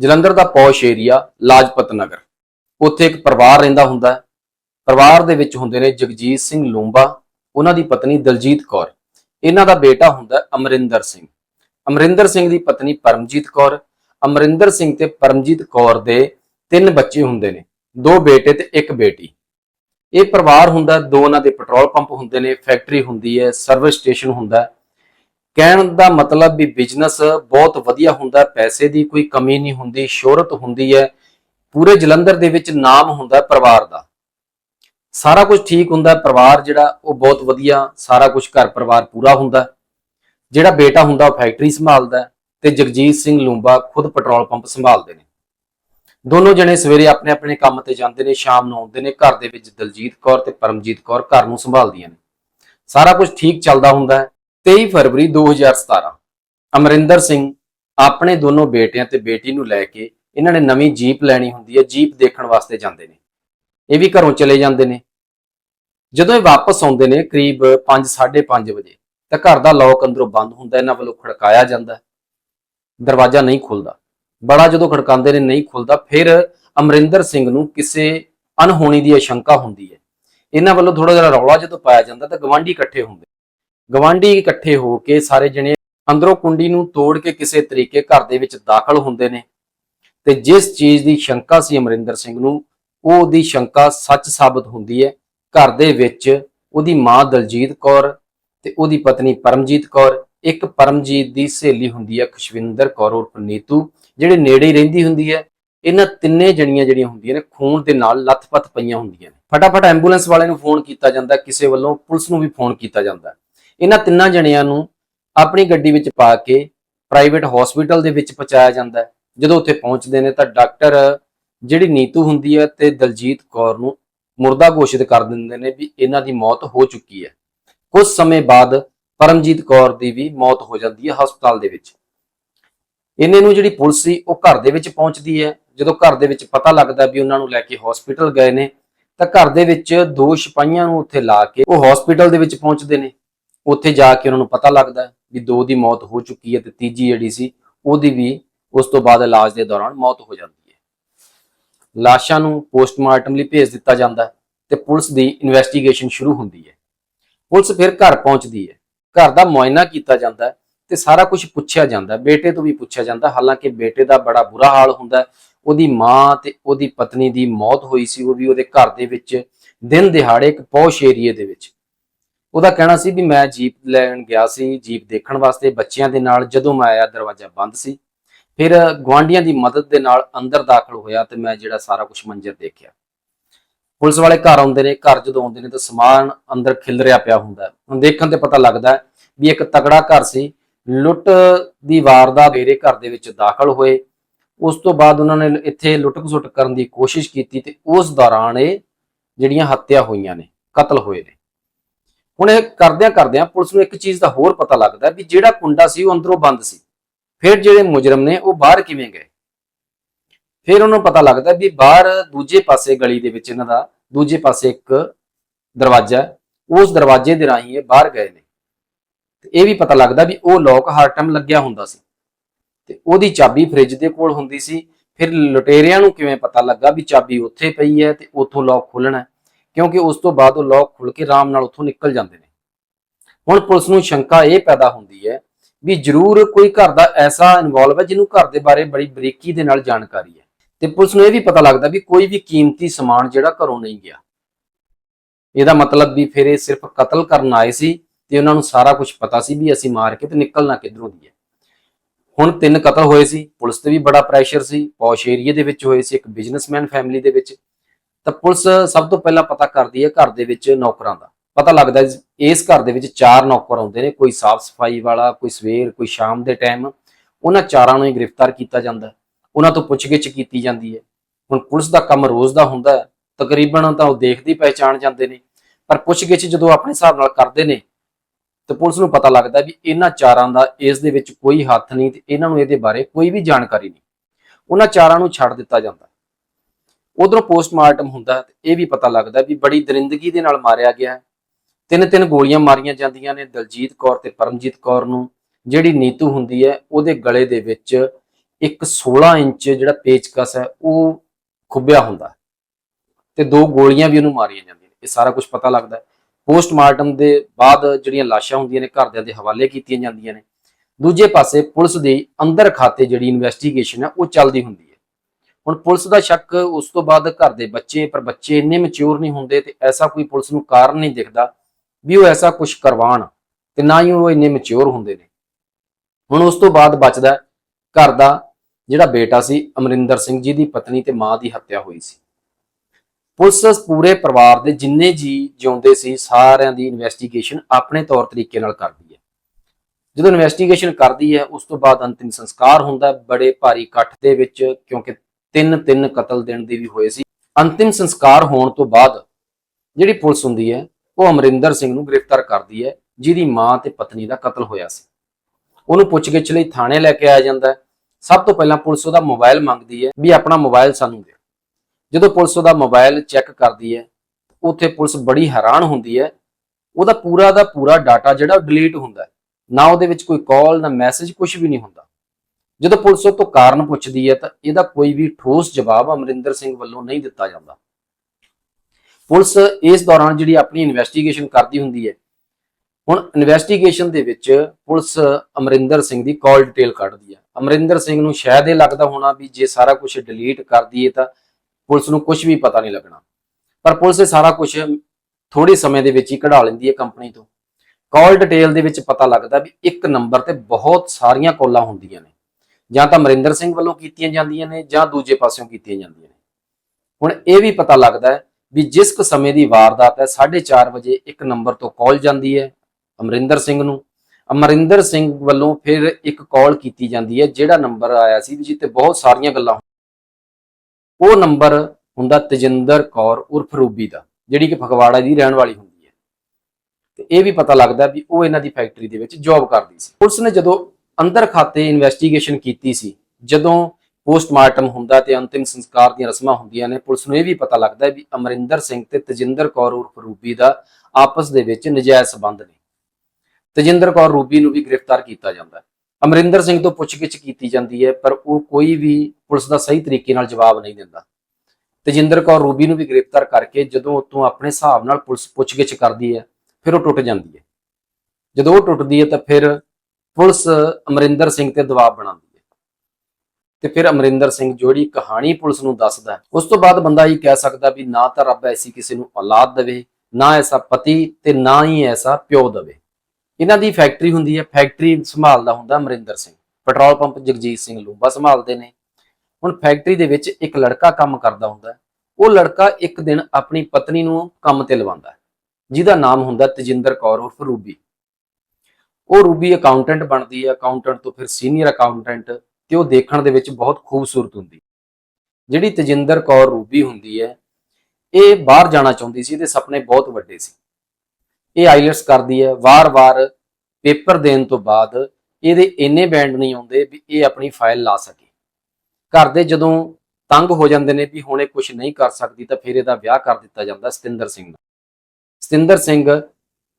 ਜਲੰਧਰ ਦਾ posh area Lajpat Nagar. ਉੱਥੇ ਇੱਕ ਪਰਿਵਾਰ ਰਹਿੰਦਾ ਹੁੰਦਾ ਹੈ। ਪਰਿਵਾਰ ਦੇ ਵਿੱਚ ਹੁੰਦੇ ਨੇ ਜਗਜੀਤ ਸਿੰਘ ਲੂੰਬਾ, ਉਹਨਾਂ ਦੀ ਪਤਨੀ ਦਲਜੀਤ ਕੌਰ। ਇਹਨਾਂ ਦਾ ਬੇਟਾ ਹੁੰਦਾ ਅਮਰਿੰਦਰ ਸਿੰਘ। ਅਮਰਿੰਦਰ ਸਿੰਘ ਦੀ ਪਤਨੀ ਪਰਮਜੀਤ ਕੌਰ। ਅਮਰਿੰਦਰ ਸਿੰਘ ਤੇ ਪਰਮਜੀਤ ਕੌਰ ਦੇ ਤਿੰਨ ਬੱਚੇ ਹੁੰਦੇ ਨੇ। ਦੋ ਬੇਟੇ ਤੇ ਇੱਕ ਬੇਟੀ। ਇਹ ਪਰਿਵਾਰ ਹੁੰਦਾ, ਦੋ ਉਹਨਾਂ ਦੇ ਪੈਟਰੋਲ ਪੰਪ ਹੁੰਦੇ ਨੇ, ਫੈਕਟਰੀ ਹੁੰਦੀ ਹੈ, ਸਰਵਿਸ ਸਟੇਸ਼ਨ ਹੁੰਦਾ ਕਹਿਣ ਦਾ ਮਤਲਬ ਵੀ ਬਿਜ਼ਨਸ ਬਹੁਤ ਵਧੀਆ ਹੁੰਦਾ, ਪੈਸੇ ਦੀ ਕੋਈ ਕਮੀ ਨਹੀਂ ਹੁੰਦੀ, ਸ਼ੋਹਰਤ ਹੁੰਦੀ ਹੈ, ਪੂਰੇ ਜਲੰਧਰ ਦੇ ਵਿੱਚ ਨਾਮ ਹੁੰਦਾ ਪਰਿਵਾਰ ਦਾ। ਸਾਰਾ ਕੁਝ ਠੀਕ ਹੁੰਦਾ, ਪਰਿਵਾਰ ਜਿਹੜਾ ਉਹ ਬਹੁਤ ਵਧੀਆ, ਸਾਰਾ ਕੁਝ ਘਰ ਪਰਿਵਾਰ ਪੂਰਾ ਹੁੰਦਾ। ਜਿਹੜਾ ਬੇਟਾ ਹੁੰਦਾ ਉਹ ਫੈਕਟਰੀ ਸੰਭਾਲਦਾ ਹੈ ਤੇ ਜਗਜੀਤ ਸਿੰਘ ਲੂੰਬਾ ਖੁਦ ਪੈਟਰੋਲ ਪੰਪ ਸੰਭਾਲਦੇ ਨੇ। ਦੋਨੋਂ ਜਣੇ ਸਵੇਰੇ ਆਪਣੇ ਆਪਣੇ ਕੰਮ ਤੇ ਜਾਂਦੇ ਨੇ, ਸ਼ਾਮ ਨੂੰ ਆਉਂਦੇ ਨੇ, ਘਰ ਦੇ ਵਿੱਚ ਦਲਜੀਤ ਕੌਰ ਤੇ ਪਰਮਜੀਤ ਕੌਰ ਘਰ ਨੂੰ ਸੰਭਾਲਦੀਆਂ ਨੇ। ਸਾਰਾ ਕੁਝ ਠੀਕ ਚੱਲਦਾ ਹੁੰਦਾ ਹੈ। 23 ਫਰਵਰੀ 2017 ਅਮਰਿੰਦਰ ਸਿੰਘ ਆਪਣੇ ਦੋਨੋਂ ਬੇਟਿਆਂ ਤੇ ਬੇਟੀ ਨੂੰ ਲੈ ਕੇ ਇਹਨਾਂ ਨੇ ਨਵੀਂ ਜੀਪ ਲੈਣੀ ਹੁੰਦੀ ਹੈ, ਜੀਪ ਦੇਖਣ ਵਾਸਤੇ ਜਾਂਦੇ ਨੇ। ਇਹ ਵੀ ਘਰੋਂ ਚਲੇ ਜਾਂਦੇ ਨੇ। ਜਦੋਂ ਇਹ ਵਾਪਸ ਆਉਂਦੇ ਨੇ ਕਰੀਬ 5:30 ਵਜੇ, ਤਾਂ ਘਰ ਦਾ ਲੋਕ ਅੰਦਰੋਂ ਬੰਦ ਹੁੰਦਾ, ਇਹਨਾਂ ਵੱਲੋਂ ਖੜਕਾਇਆ ਜਾਂਦਾ। ਦਰਵਾਜ਼ਾ ਨਹੀਂ ਖੁੱਲਦਾ। ਬੜਾ ਜਦੋਂ ਖੜਕਾਉਂਦੇ ਨੇ, ਨਹੀਂ ਖੁੱਲਦਾ, ਫਿਰ ਅਮਰਿੰਦਰ ਸਿੰਘ ਨੂੰ ਕਿਸੇ ਅਨਹੋਣੀ ਦੀ ਆਸ਼ੰਕਾ ਹੁੰਦੀ ਹੈ। ਇਹਨਾਂ ਵੱਲੋਂ ਥੋੜਾ ਜਿਹਾ ਰੌਲਾ ਜਦੋਂ ਪਾਇਆ ਜਾਂਦਾ, ਤਾਂ ਗਵਾਂਢੀ ਇਕੱਠੇ ਹੁੰਦੇ ਗਵਾਂਢੀ ਇਕੱਠੇ ਹੋ ਕੇ ਸਾਰੇ ਜਣੇ ਅੰਦਰੋਂ ਕੁੰਡੀ ਨੂੰ ਤੋੜ ਕੇ ਕਿਸੇ ਤਰੀਕੇ ਘਰ ਦੇ ਵਿੱਚ ਦਾਖਲ ਹੁੰਦੇ ਨੇ। ਤੇ ਜਿਸ ਚੀਜ਼ ਦੀ ਸ਼ੰਕਾ ਸੀ ਅਮਰਿੰਦਰ ਸਿੰਘ ਨੂੰ, ਉਹ ਉਹਦੀ ਸ਼ੰਕਾ ਸੱਚ ਸਾਬਤ ਹੁੰਦੀ ਹੈ। ਘਰ ਦੇ ਵਿੱਚ ਉਹਦੀ ਮਾਂ ਦਲਜੀਤ ਕੌਰ ਤੇ ਉਹਦੀ ਪਤਨੀ ਪਰਮਜੀਤ ਕੌਰ, ਇੱਕ ਪਰਮਜੀਤ ਦੀ ਸਹੇਲੀ ਹੁੰਦੀ ਹੈ ਖੁਸ਼ਵਿੰਦਰ ਕੌਰ ਉਰਫ ਨੀਤੂ, ਜਿਹੜੇ ਨੇੜੇ ਰਹਿੰਦੀ ਹੁੰਦੀ ਹੈ। ਇਹਨਾਂ ਤਿੰਨੇ ਜਣੀਆਂ ਜਿਹੜੀਆਂ ਹੁੰਦੀਆਂ ਨੇ, ਖੂਨ ਦੇ ਨਾਲ ਲੱਥਪੱਥ ਪਈਆਂ ਹੁੰਦੀਆਂ ਨੇ। ਫਟਾਫਟ ਐਂਬੂਲੈਂਸ ਵਾਲੇ ਨੂੰ ਫੋਨ ਕੀਤਾ ਜਾਂਦਾ, ਕਿਸੇ ਵੱਲੋਂ ਪੁਲਿਸ ਨੂੰ ਵੀ ਫੋਨ ਕੀਤਾ ਜਾਂਦਾ। ਇਹਨਾਂ ਤਿੰਨਾਂ ਜਣਿਆਂ ਨੂੰ ਆਪਣੀ ਗੱਡੀ ਵਿੱਚ ਪਾ ਕੇ ਪ੍ਰਾਈਵੇਟ ਹਸਪੀਟਲ ਦੇ ਵਿੱਚ ਪਹੁੰਚਾਇਆ ਜਾਂਦਾ ਹੈ। ਜਦੋਂ ਉੱਥੇ ਪਹੁੰਚਦੇ ਨੇ ਤਾਂ ਡਾਕਟਰ ਜਿਹੜੀ ਨੀਤੂ ਹੁੰਦੀ ਹੈ ਤੇ ਦਲਜੀਤ ਕੌਰ ਨੂੰ ਮੁਰਦਾ ਘੋਸ਼ਿਤ ਕਰ ਦਿੰਦੇ ਨੇ ਵੀ ਇਹਨਾਂ ਦੀ ਮੌਤ ਹੋ ਚੁੱਕੀ ਹੈ। ਕੁਝ ਸਮੇਂ ਬਾਅਦ ਪਰਮਜੀਤ ਕੌਰ ਦੀ ਵੀ ਮੌਤ ਹੋ ਜਾਂਦੀ ਹੈ ਹਸਪਤਾਲ ਦੇ ਵਿੱਚ। ਇਹਨੇ ਨੂੰ ਜਿਹੜੀ ਪੁਲਿਸ ਸੀ ਉਹ ਘਰ ਦੇ ਵਿੱਚ ਪਹੁੰਚਦੀ ਹੈ। ਜਦੋਂ ਘਰ ਦੇ ਵਿੱਚ ਪਤਾ ਲੱਗਦਾ ਵੀ ਉਹਨਾਂ ਨੂੰ ਲੈ ਕੇ ਹਸਪੀਟਲ ਗਏ ਨੇ ਤਾਂ ਘਰ ਦੇ ਵਿੱਚ ਦੋ ਸਿਪਾਹੀਆਂ ਨੂੰ ਉੱਥੇ ਲਾ ਕੇ ਉਹ ਹਸਪੀਟਲ ਦੇ ਵਿੱਚ ਪਹੁੰਚਦੇ ਨੇ। ਉੱਥੇ ਜਾ ਕੇ ਉਹਨਾਂ ਨੂੰ ਪਤਾ ਲੱਗਦਾ ਵੀ ਦੋ ਦੀ ਮੌਤ ਹੋ ਚੁੱਕੀ ਹੈ ਤੇ ਤੀਜੀ ਜਿਹੜੀ ਸੀ, ਉਹਦੀ ਵੀ ਉਸ ਤੋਂ ਬਾਅਦ ਇਲਾਜ ਦੇ ਦੌਰਾਨ ਮੌਤ ਹੋ ਜਾਂਦੀ ਹੈ। ਲਾਸ਼ਾਂ ਨੂੰ ਪੋਸਟਮਾਰਟਮ ਲਈ ਭੇਜ ਦਿੱਤਾ ਜਾਂਦਾ ਹੈ ਤੇ ਪੁਲਿਸ ਦੀ ਇਨਵੈਸਟੀਗੇਸ਼ਨ ਸ਼ੁਰੂ ਹੁੰਦੀ ਹੈ। ਪੁਲਿਸ ਫਿਰ ਘਰ ਪਹੁੰਚਦੀ ਹੈ। ਘਰ ਦਾ ਮੁਆਇਨਾ ਕੀਤਾ ਜਾਂਦਾ ਹੈ ਤੇ ਸਾਰਾ ਕੁਝ ਪੁੱਛਿਆ ਜਾਂਦਾ ਬੇਟੇ ਤੋਂ ਵੀ ਪੁੱਛਿਆ ਜਾਂਦਾ ਹਾਲਾਂਕਿ ਬੇਟੇ ਦਾ ਬੜਾ ਬੁਰਾ ਹਾਲ ਹੁੰਦਾ ਉਹਦੀ ਮਾਂ ਤੇ ਉਹਦੀ ਪਤਨੀ ਦੀ ਮੌਤ ਹੋਈ ਸੀ। ਉਹ ਵੀ ਉਹਦੇ ਘਰ ਦੇ ਵਿੱਚ ਦਿਨ ਦਿਹਾੜੇ ਇੱਕ ਪੌਸ਼ ਏਰੀਏ ਦੇ ਵਿੱਚ ਉਹਦਾ ਕਹਿਣਾ ਸੀ ਵੀ ਮੈਂ ਜੀਪ ਲੈਣ ਗਿਆ ਸੀ, ਜੀਪ ਦੇਖਣ ਵਾਸਤੇ ਬੱਚਿਆਂ ਦੇ ਨਾਲ ਜਦੋਂ ਮੈਂ ਆਇਆ ਦਰਵਾਜ਼ਾ ਬੰਦ ਸੀ। ਫਿਰ ਗਵਾਂਢੀਆਂ ਦੀ ਮਦਦ ਦੇ ਨਾਲ ਅੰਦਰ ਦਾਖਲ ਹੋਇਆ ਤੇ ਮੈਂ ਜਿਹੜਾ ਸਾਰਾ ਕੁਝ ਮੰਜ਼ਰ ਦੇਖਿਆ। ਪੁਲਿਸ ਵਾਲੇ ਘਰ ਆਉਂਦੇ ਨੇ, ਘਰ ਜਦੋਂ ਆਉਂਦੇ ਨੇ ਤਾਂ ਸਮਾਨ ਅੰਦਰ ਖਿਲਰਿਆ ਪਿਆ ਹੁੰਦਾ ਹੁਣ ਦੇਖਣ ਤੇ ਪਤਾ ਲੱਗਦਾ ਵੀ ਇੱਕ ਤਕੜਾ ਘਰ ਸੀ। ਲੁੱਟ ਦੀ ਵਾਰਦਾਤ ਮੇਰੇ ਘਰ ਦੇ ਵਿੱਚ ਦਾਖਲ ਹੋਏ। ਉਸ ਤੋਂ ਬਾਅਦ ਉਹਨਾਂ ਨੇ ਇੱਥੇ ਲੁੱਟ ਖਸੁੱਟ ਕਰਨ ਦੀ ਕੋਸ਼ਿਸ਼ ਕੀਤੀ ਤੇ ਉਸ ਦੌਰਾਨ ਇਹ ਜਿਹੜੀਆਂ ਹੱਤਿਆ ਹੋਈਆਂ ਨੇ, ਕਤਲ ਹੋਏ ਨੇ। ਹੁਣ ਇਹ ਕਰਦਿਆਂ ਕਰਦਿਆਂ ਪੁਲਿਸ ਨੂੰ ਇੱਕ ਚੀਜ਼ ਦਾ ਹੋਰ ਪਤਾ ਲੱਗਦਾ ਵੀ ਜਿਹੜਾ ਕੁੰਡਾ ਸੀ ਉਹ ਅੰਦਰੋਂ ਬੰਦ ਸੀ। ਫਿਰ ਜਿਹੜੇ ਮੁਜਰਮ ਨੇ ਉਹ ਬਾਹਰ ਕਿਵੇਂ ਗਏ? ਫਿਰ ਉਹਨੂੰ ਪਤਾ ਲੱਗਦਾ ਵੀ ਬਾਹਰ ਦੂਜੇ ਪਾਸੇ ਗਲੀ ਦੇ ਵਿੱਚ ਇਹਨਾਂ ਦਾ ਦੂਜੇ ਪਾਸੇ ਇੱਕ ਦਰਵਾਜ਼ਾ ਉਸ ਦਰਵਾਜ਼ੇ ਦੇ ਰਾਹੀਂ ਇਹ ਬਾਹਰ ਗਏ ਨੇ। ਤੇ ਇਹ ਵੀ ਪਤਾ ਲੱਗਦਾ ਵੀ ਉਹ ਲੋਕ ਹਰ ਟਾਈਮ ਲੱਗਿਆ ਹੁੰਦਾ ਸੀ। ਤੇ ਉਹਦੀ ਚਾਬੀ ਫ੍ਰਿਜ ਦੇ ਕੋਲ ਹੁੰਦੀ ਸੀ। ਫਿਰ ਲੁਟੇਰਿਆਂ ਨੂੰ ਕਿਵੇਂ ਪਤਾ ਲੱਗਾ ਵੀ ਚਾਬੀ ਉੱਥੇ ਪਈ ਹੈ ਤੇ ਉੱਥੋਂ ਲੋਕ ਖੋਲਣਾ ਕਿਉਂਕਿ ਉਸ ਤੋਂ ਬਾਅਦ ਉਹ ਲੋਕ ਖੁੱਲ ਕੇ ਆਰਾਮ ਨਾਲ ਉੱਥੋਂ ਨਿਕਲ ਜਾਂਦੇ ਨੇ। ਹੁਣ ਪੁਲਿਸ ਨੂੰ ਸ਼ੰਕਾ ਇਹ ਪੈਦਾ ਹੁੰਦੀ ਹੈ ਵੀ ਜ਼ਰੂਰ ਕੋਈ ਘਰ ਦਾ ਐਸਾ ਇਨਵੋਲਵ ਹੈ ਜਿਹਨੂੰ ਘਰ ਦੇ ਬਾਰੇ ਬੜੀ ਬਰੀਕੀ ਦੇ ਨਾਲ ਜਾਣਕਾਰੀ ਹੈ। ਤੇ ਪੁਲਿਸ ਨੂੰ ਇਹ ਵੀ ਪਤਾ ਲੱਗਦਾ ਵੀ ਕੋਈ ਵੀ ਕੀਮਤੀ ਸਮਾਨ ਜਿਹੜਾ ਘਰੋਂ ਨਹੀਂ ਗਿਆ। ਇਹਦਾ ਮਤਲਬ ਵੀ ਫਿਰ ਇਹ ਸਿਰਫ ਕਤਲ ਕਰਨ ਆਏ ਸੀ ਤੇ ਉਹਨਾਂ ਨੂੰ ਸਾਰਾ ਕੁਝ ਪਤਾ ਸੀ ਵੀ ਅਸੀਂ ਮਾਰ ਕੇ ਤੇ ਨਿਕਲਣਾ ਕਿੱਧਰੋਂ ਦੀ ਹੈ। ਹੁਣ ਤਿੰਨ ਕਤਲ ਹੋਏ ਸੀ, ਪੁਲਿਸ ਤੇ ਵੀ ਬੜਾ ਪ੍ਰੈਸ਼ਰ ਸੀ, ਪੌਸ਼ ਏਰੀਏ ਦੇ ਵਿੱਚ ਹੋਏ ਸੀ, ਇੱਕ ਬਿਜ਼ਨਸਮੈਨ ਫੈਮਿਲੀ ਦੇ ਵਿੱਚ। ਤਾਂ ਪੁਲਿਸ ਸਭ ਤੋਂ ਪਹਿਲਾਂ ਪਤਾ ਕਰਦੀ ਹੈ ਘਰ ਦੇ ਵਿੱਚ ਨੌਕਰਾਂ ਦਾ। ਪਤਾ ਲੱਗਦਾ ਇਸ ਘਰ ਦੇ ਵਿੱਚ ਚਾਰ ਨੌਕਰ ਆਉਂਦੇ ਨੇ, ਕੋਈ ਸਾਫ਼ ਸਫ਼ਾਈ ਵਾਲਾ, ਕੋਈ ਸਵੇਰ, ਕੋਈ ਸ਼ਾਮ ਦੇ ਟਾਈਮ। ਉਹਨਾਂ ਚਾਰਾਂ ਨੂੰ ਹੀ ਗ੍ਰਿਫਤਾਰ ਕੀਤਾ ਜਾਂਦਾ ਉਹਨਾਂ ਤੋਂ ਪੁੱਛਗਿੱਛ ਕੀਤੀ ਜਾਂਦੀ ਹੈ। ਹੁਣ ਪੁਲਿਸ ਦਾ ਕੰਮ ਰੋਜ਼ ਦਾ ਹੁੰਦਾ ਤਕਰੀਬਨ ਤਾਂ ਉਹ ਦੇਖਦੀ ਪਹਿਚਾਣ ਜਾਂਦੇ ਨੇ। ਪਰ ਪੁੱਛਗਿੱਛ ਜਦੋਂ ਆਪਣੇ ਹਿਸਾਬ ਨਾਲ ਕਰਦੇ ਨੇ, ਤੇ ਪੁਲਿਸ ਨੂੰ ਪਤਾ ਲੱਗਦਾ ਵੀ ਇਹਨਾਂ ਚਾਰਾਂ ਦਾ ਇਸ ਦੇ ਵਿੱਚ ਕੋਈ ਹੱਥ ਨਹੀਂ ਤੇ ਇਹਨਾਂ ਨੂੰ ਇਹਦੇ ਬਾਰੇ ਕੋਈ ਵੀ ਜਾਣਕਾਰੀ ਨਹੀਂ। ਉਹਨਾਂ ਚਾਰਾਂ ਨੂੰ ਛੱਡ ਦਿੱਤਾ ਜਾਂਦਾ ਉਧਰੋਂ ਪੋਸਟਮਾਰਟਮ ਹੁੰਦਾ ਤੇ ਇਹ ਵੀ ਪਤਾ ਲੱਗਦਾ ਵੀ ਬੜੀ ਦਰਿੰਦਗੀ ਦੇ ਨਾਲ ਮਾਰਿਆ ਗਿਆ ਹੈ। ਤਿੰਨ ਤਿੰਨ ਗੋਲੀਆਂ ਮਾਰੀਆਂ ਜਾਂਦੀਆਂ ਨੇ ਦਲਜੀਤ ਕੌਰ ਤੇ ਪਰਮਜੀਤ ਕੌਰ ਨੂੰ। ਜਿਹੜੀ ਨੀਤੂ ਹੁੰਦੀ ਹੈ, ਉਹਦੇ ਗਲੇ ਦੇ ਵਿੱਚ ਇੱਕ 16 ਇੰਚ ਜਿਹੜਾ ਪੇਚਕਸ ਹੈ, ਉਹ ਖੁੱਬਿਆ ਹੁੰਦਾ ਹੈ। ਤੇ ਦੋ ਗੋਲੀਆਂ ਵੀ ਉਹਨੂੰ ਮਾਰੀਆਂ ਜਾਂਦੀਆਂ ਨੇ। ਇਹ ਸਾਰਾ ਕੁਝ ਪਤਾ ਲੱਗਦਾ ਪੋਸਟਮਾਰਟਮ ਦੇ ਬਾਅਦ ਜਿਹੜੀਆਂ ਲਾਸ਼ਾਂ ਹੁੰਦੀਆਂ ਨੇ, ਘਰਦਿਆਂ ਦੇ ਹਵਾਲੇ ਕੀਤੀਆਂ ਜਾਂਦੀਆਂ ਨੇ। ਦੂਜੇ ਪਾਸੇ ਪੁਲਿਸ ਦੇ ਅੰਦਰ ਖਾਤੇ ਜਿਹੜੀ ਇਨਵੈਸਟੀਗੇਸ਼ਨ ਹੈ, ਉਹ ਚੱਲਦੀ ਹੁੰਦੀ ਹੁਣ ਪੁਲਿਸ ਦਾ ਸ਼ੱਕ ਉਸ ਤੋਂ ਬਾਅਦ ਘਰ ਦੇ ਬੱਚੇ, ਪਰ ਬੱਚੇ ਇੰਨੇ ਮੈਚੁਰ ਨਹੀਂ ਹੁੰਦੇ ਤੇ ਐਸਾ ਕੋਈ ਪੁਲਿਸ ਨੂੰ ਕਾਰਨ ਨਹੀਂ ਦਿਖਦਾ ਵੀ ਉਹ ਐਸਾ ਕੁਝ ਕਰਵਾਣ ਤੇ ਨਾ ਹੀ ਉਹ ਇੰਨੇ ਮੈਚੁਰ ਹੁੰਦੇ ਨੇ। ਹੁਣ ਉਸ ਤੋਂ ਬਾਅਦ ਬਚਦਾ ਘਰ ਦਾ ਜਿਹੜਾ ਬੇਟਾ ਸੀ, ਅਮਰਿੰਦਰ ਸਿੰਘ ਜੀ ਦੀ ਪਤਨੀ ਤੇ ਮਾਂ ਦੀ ਹੱਤਿਆ ਹੋਈ ਸੀ। ਪੁਲਿਸ ਪੂਰੇ ਪਰਿਵਾਰ ਦੇ ਜਿੰਨੇ ਜੀ ਜਿਉਂਦੇ ਸੀ, ਸਾਰਿਆਂ ਦੀ ਇਨਵੈਸਟੀਗੇਸ਼ਨ ਆਪਣੇ ਤੌਰ ਤਰੀਕੇ ਨਾਲ ਕਰਦੀ ਹੈ। ਜਦੋਂ ਇਨਵੈਸਟੀਗੇਸ਼ਨ ਕਰਦੀ ਹੈ, ਉਸ ਤੋਂ ਬਾਅਦ ਅੰਤਿਮ ਸੰਸਕਾਰ ਹੁੰਦਾ ਬੜੇ ਭਾਰੀ ਇਕੱਠ ਦੇ ਵਿੱਚ ਕਿਉਂਕਿ ਤਿੰਨ ਤਿੰਨ ਕਤਲ ਦਿਨ ਦੇ ਵੀ ਹੋਏ ਸੀ। ਅੰਤਿਮ ਸੰਸਕਾਰ ਹੋਣ ਤੋਂ ਬਾਅਦ ਜਿਹੜੀ ਪੁਲਿਸ ਹੁੰਦੀ ਹੈ, ਉਹ ਅਮਰਿੰਦਰ ਸਿੰਘ ਨੂੰ ਗ੍ਰਿਫਤਾਰ ਕਰਦੀ ਹੈ, ਜਿਹਦੀ ਮਾਂ ਤੇ ਪਤਨੀ ਦਾ ਕਤਲ ਹੋਇਆ ਸੀ। ਉਹਨੂੰ ਪੁੱਛਗਿੱਛ ਲਈ ਥਾਣੇ ਲੈ ਕੇ ਆਇਆ ਜਾਂਦਾ ਹੈ। ਸਭ ਤੋਂ ਪਹਿਲਾਂ ਪੁਲਿਸ ਉਹਦਾ ਮੋਬਾਈਲ ਮੰਗਦੀ ਹੈ ਵੀ ਆਪਣਾ ਮੋਬਾਈਲ ਸਾਨੂੰ ਦਿਓ। ਜਦੋਂ ਪੁਲਿਸ ਉਹਦਾ ਮੋਬਾਈਲ ਚੈੱਕ ਕਰਦੀ ਹੈ, ਉੱਥੇ ਪੁਲਿਸ ਬੜੀ ਹੈਰਾਨ ਹੁੰਦੀ ਹੈ। ਉਹਦਾ ਪੂਰਾ ਦਾ ਪੂਰਾ ਡਾਟਾ ਜਿਹੜਾ ਡਿਲੀਟ ਹੁੰਦਾ ਨਾ ਉਹਦੇ ਵਿੱਚ ਕੋਈ ਕਾਲ, ਨਾ ਮੈਸੇਜ ਕੁਝ ਵੀ ਨਹੀਂ ਹੁੰਦਾ। ਜਦੋਂ ਪੁਲਿਸ ਉਹ ਤੋਂ ਕਾਰਨ ਪੁੱਛਦੀ ਹੈ ਤਾਂ ਇਹਦਾ ਕੋਈ ਵੀ ਠੋਸ ਜਵਾਬ ਅਮਰਿੰਦਰ ਸਿੰਘ ਵੱਲੋਂ ਨਹੀਂ ਦਿੱਤਾ ਜਾਂਦਾ। ਪੁਲਿਸ ਇਸ ਦੌਰਾਨ ਜਿਹੜੀ ਆਪਣੀ ਇਨਵੈਸਟੀਗੇਸ਼ਨ ਕਰਦੀ ਹੁੰਦੀ ਹੈ, ਹੁਣ ਇਨਵੈਸਟੀਗੇਸ਼ਨ ਦੇ ਵਿੱਚ ਪੁਲਿਸ ਅਮਰਿੰਦਰ ਸਿੰਘ ਦੀ ਕਾਲ ਡਿਟੇਲ ਕੱਢਦੀ ਹੈ। ਅਮਰਿੰਦਰ ਸਿੰਘ ਨੂੰ ਸ਼ਾਇਦ ਇਹ ਲੱਗਦਾ ਹੋਣਾ ਵੀ ਜੇ ਸਾਰਾ ਕੁਝ ਡਿਲੀਟ ਕਰ ਦਈਏ ਤਾਂ ਪੁਲਿਸ ਨੂੰ ਕੁਝ ਵੀ ਪਤਾ ਨਹੀਂ ਲੱਗਣਾ। ਪਰ ਪੁਲਿਸ ਇਹ ਸਾਰਾ ਕੁਝ ਥੋੜੇ ਸਮੇਂ ਦੇ ਵਿੱਚ ਹੀ ਕਢਾ ਲੈਂਦੀ ਹੈ ਕੰਪਨੀ ਤੋਂ। ਕਾਲ ਡਿਟੇਲ ਦੇ ਵਿੱਚ ਪਤਾ ਲੱਗਦਾ ਵੀ ਇੱਕ ਨੰਬਰ ਤੇ ਬਹੁਤ ਸਾਰੀਆਂ ਕਾਲਾਂ ਹੁੰਦੀਆਂ ਨੇ। ਜਾਂ ਤਾਂ ਅਮਰਿੰਦਰ ਸਿੰਘ ਵੱਲੋਂ ਕੀਤੀਆਂ ਜਾਂਦੀਆਂ ਨੇ ਜਾਂ ਦੂਜੇ ਪਾਸਿਓਂ ਕੀਤੀਆਂ ਜਾਂਦੀਆਂ ਨੇ। ਹੁਣ ਇਹ ਵੀ ਪਤਾ ਲੱਗਦਾ ਹੈ ਵੀ ਜਿਸ ਕੁ ਸਮੇਂ ਦੀ ਵਾਰਦਾਤ ਹੈ 4:30 ਵਜੇ ਇੱਕ ਨੰਬਰ ਤੋਂ ਕਾਲ ਜਾਂਦੀ ਹੈ ਅਮਰਿੰਦਰ ਸਿੰਘ ਨੂੰ। ਅਮਰਿੰਦਰ ਸਿੰਘ ਵੱਲੋਂ ਫਿਰ ਇੱਕ ਕਾਲ ਕੀਤੀ ਜਾਂਦੀ ਹੈ, ਜਿਹੜਾ ਨੰਬਰ ਆਇਆ ਸੀ ਵੀ ਜਿੱਤੇ ਬਹੁਤ ਸਾਰੀਆਂ ਗੱਲਾਂ ਉਹ ਨੰਬਰ ਹੁੰਦਾ ਤਜਿੰਦਰ ਕੌਰ ਉਰਫ ਰੂਬੀ ਦਾ, ਜਿਹੜੀ ਕਿ ਫਗਵਾੜਾ ਦੀ ਰਹਿਣ ਵਾਲੀ ਹੁੰਦੀ ਹੈ। ਤੇ ਇਹ ਵੀ ਪਤਾ ਲੱਗਦਾ ਵੀ ਉਹ ਇਹਨਾਂ ਦੀ ਫੈਕਟਰੀ ਦੇ ਵਿੱਚ ਜੌਬ ਕਰਦੀ ਸੀ। ਪੁਲਿਸ ਨੇ ਜਦੋਂ ਅੰਦਰ ਖਾਤੇ ਇਨਵੈਸਟੀਗੇਸ਼ਨ ਕੀਤੀ ਸੀ। ਜਦੋਂ ਪੋਸਟਮਾਰਟਮ ਹੁੰਦਾ ਤੇ ਅੰਤਿਮ ਸੰਸਕਾਰ ਦੀਆਂ ਰਸਮਾਂ ਹੁੰਦੀਆਂ ਨੇ, ਪੁਲਿਸ ਨੂੰ ਇਹ ਵੀ ਪਤਾ ਲੱਗਦਾ ਵੀ ਅਮਰਿੰਦਰ ਸਿੰਘ ਤੇ ਤਜਿੰਦਰ ਕੌਰ ਉਰਫ ਰੂਬੀ ਦਾ ਆਪਸ ਦੇ ਵਿੱਚ ਨਜਾਇਜ਼ ਸਬੰਧ ਨੇ। ਤਜਿੰਦਰ ਕੌਰ ਰੂਬੀ ਨੂੰ ਵੀ ਗ੍ਰਿਫਤਾਰ ਕੀਤਾ ਜਾਂਦਾ। ਹੈ ਅਮਰਿੰਦਰ ਸਿੰਘ ਤੋਂ ਪੁੱਛਗਿੱਛ ਕੀਤੀ ਜਾਂਦੀ ਹੈ, ਪਰ ਉਹ ਕੋਈ ਵੀ ਪੁਲਿਸ ਦਾ ਸਹੀ ਤਰੀਕੇ ਨਾਲ ਜਵਾਬ ਨਹੀਂ ਦਿੰਦਾ। ਤਜਿੰਦਰ ਕੌਰ ਰੂਬੀ ਨੂੰ ਵੀ ਗ੍ਰਿਫਤਾਰ ਕਰਕੇ ਜਦੋਂ ਉਤੋਂ ਆਪਣੇ ਹਿਸਾਬ ਨਾਲ ਪੁਲਿਸ ਪੁੱਛਗਿੱਛ ਕਰਦੀ ਹੈ, ਫਿਰ ਉਹ ਟੁੱਟ ਜਾਂਦੀ ਹੈ। ਜਦੋਂ ਉਹ ਟੁੱਟਦੀ ਹੈ ਤਾਂ ਫਿਰ ਪੁਲਿਸ ਅਮਰਿੰਦਰ ਸਿੰਘ ਤੇ ਦਬਾਅ ਬਣਾਉਂਦੀ ਹੈ। ਤੇ ਫਿਰ ਅਮਰਿੰਦਰ ਸਿੰਘ ਜੋੜੀ ਕਹਾਣੀ ਪੁਲਿਸ ਨੂੰ ਦੱਸਦਾ ਉਸ ਤੋਂ ਬਾਅਦ ਬੰਦਾ ਇਹ ਕਹਿ ਸਕਦਾ ਵੀ ਨਾ ਤਾਂ ਰੱਬ ਐਸੀ ਕਿਸੇ ਨੂੰ ਔਲਾਦ ਦੇਵੇ, ਨਾ ਐਸਾ ਪਤੀ ਤੇ ਨਾ ਹੀ ਐਸਾ ਪਿਓ ਦੇਵੇ। ਇਹਨਾਂ ਦੀ ਫੈਕਟਰੀ ਹੁੰਦੀ ਹੈ, ਫੈਕਟਰੀ ਸੰਭਾਲਦਾ ਹੁੰਦਾ ਅਮਰਿੰਦਰ ਸਿੰਘ। ਪੈਟਰੋਲ ਪੰਪ ਜਗਜੀਤ ਸਿੰਘ ਲੂੰਬਾ ਸੰਭਾਲਦੇ ਨੇ। ਹੁਣ ਫੈਕਟਰੀ ਦੇ ਵਿੱਚ ਇੱਕ ਲੜਕਾ ਕੰਮ ਕਰਦਾ ਹੁੰਦਾ ਉਹ ਲੜਕਾ ਇੱਕ ਦਿਨ ਆਪਣੀ ਪਤਨੀ ਨੂੰ ਕੰਮ ਤੇ ਲਵਾਉਂਦਾ ਜਿਹਦਾ ਨਾਮ ਹੁੰਦਾ ਤਜਿੰਦਰ ਕੌਰ ਉਰਫ ਰੂਬੀ। ਉਹ ਰੂਬੀ ਅਕਾਊਂਟੈਂਟ ਬਣਦੀ ਹੈ ਅਕਾਊਂਟੈਂਟ ਤੋਂ ਫਿਰ ਸੀਨੀਅਰ ਅਕਾਊਂਟੈਂਟ ਤੇ ਉਹ ਦੇਖਣ ਦੇ ਵਿੱਚ ਬਹੁਤ ਖੂਬਸੂਰਤ ਹੁੰਦੀ ਜਿਹੜੀ ਤਜਿੰਦਰ ਕੌਰ ਰੂਬੀ ਹੁੰਦੀ ਹੈ, ਇਹ ਬਾਹਰ ਜਾਣਾ ਚਾਹੁੰਦੀ ਸੀ ਤੇ ਸੁਪਨੇ ਬਹੁਤ ਵੱਡੇ ਸੀ। ਇਹ ਆਈਲਟਸ ਕਰਦੀ ਹੈ, ਵਾਰ-ਵਾਰ ਪੇਪਰ ਦੇਣ ਤੋਂ ਬਾਅਦ ਇਹਦੇ ਇੰਨੇ ਬੈਂਡ ਨਹੀਂ ਆਉਂਦੇ ਵੀ ਇਹ ਆਪਣੀ ਫਾਈਲ ਲਾ ਸਕੇ। ਘਰ ਦੇ ਜਦੋਂ ਤੰਗ ਹੋ ਜਾਂਦੇ ਨੇ ਵੀ ਹੁਣ ਇਹ ਕੁਝ ਨਹੀਂ ਕਰ ਸਕਦੀ ਤਾਂ ਫਿਰ ਇਹਦਾ ਵਿਆਹ ਕਰ ਦਿੱਤਾ ਜਾਂਦਾ ਸਤਿੰਦਰ ਸਿੰਘ ਨਾਲ। ਸਤਿੰਦਰ ਸਿੰਘ